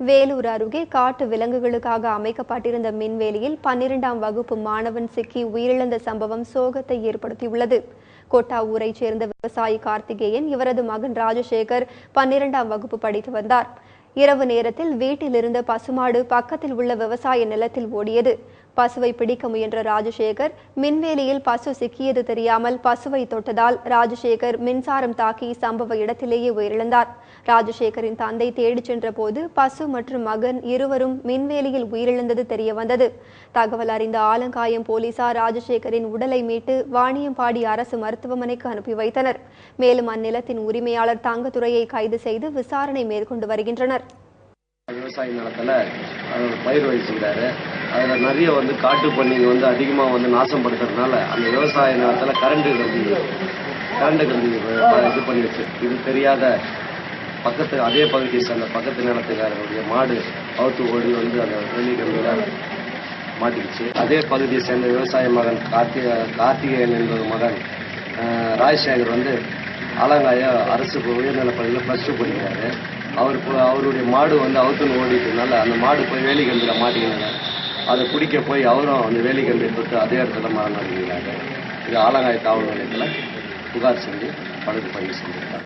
வேலூர் அருகே காட்டு விலங்குகளுக்காக அமைக்கப்பட்டிருந்த மின்வேலியில் பன்னிரெண்டாம் வகுப்பு மாணவன் சிக்கி உயிரிழந்த சம்பவம் சோகத்தை ஏற்படுத்தியுள்ளது. கோட்டா ஊரை சேர்ந்த விவசாயி கார்த்திகேயன் இவரது மகன் ராஜசேகர் பன்னிரெண்டாம் வகுப்பு படித்து வந்தார். இரவு நேரத்தில் வீட்டில் இருந்த பசுமாடு பக்கத்தில் உள்ள விவசாய நிலத்தில் ஓடியது. பசுவை பிடிக்க முயன்ற ராஜசேகர் மின்வேலியில் பசு சிக்கியது தெரியாமல் பசுவை தொட்டதால் ராஜசேகர் மின்சாரம் தாக்கி சம்பவ இடத்திலேயே உயிரிழந்தார். ராஜசேகரின் தந்தை தேடிச் சென்ற போது பசு மற்றும் மகன் இருவரும் மின்வேலியில் உயிரிழந்தது தெரிய வந்தது. தகவல் அறிந்த ஆலங்காயம் போலீசார் ராஜசேகரின் உடலை மீட்டு வாணியம்பாடி அரசு மருத்துவமனைக்கு அனுப்பி வைத்தனர். மேலும் அந்நிலத்தின் உரிமையாளர் தங்கத்துறையை கைது செய்து விசாரணை மேற்கொண்டு வருகின்றனர். விவசாய நிலத்துல அவர் பயிர் வச்சிருந்தாரு அதில் நிறைய வந்து காட்டு பண்ணிங்க வந்து அதிகமாக வந்து நாசப்படுத்துறதுனால அந்த விவசாய நேரத்தில் கரண்டு கம்பி கரண்ட் கருதி இது பண்ணிடுச்சு. இது தெரியாத பக்கத்து அதே பகுதியை சேர்ந்த பக்கத்து நிலத்துக்காரருடைய மாடு அவுத்து ஓடி வந்து அந்த வெள்ளி கம்பியில மாட்டிக்கிச்சு. அதே பகுதியை சேர்ந்த விவசாய மகன் கார்த்திக கார்த்திகேயன் என்பது மகன் ராஜசேகர் வந்து ஆலங்காய அரசு உயர்நிலைப்பள்ளியில் ப்ளஸ் டூ படிக்கிறாரு. அவர் அவருடைய மாடு வந்து அவுத்துன்னு ஓடிட்டதுனால அந்த மாடு போய் வேலிகம்பியில் மாட்டிக்கினாங்க. அதை பிடிக்க போய் அவரும் அந்த வேலிகம்பியை தொட்டு அதே இடத்துல மரணம் இது ஆலங்காய காவல் நிலையத்தில் புகார் செஞ்சு வழக்கு பதிவு செஞ்சிருக்காங்க.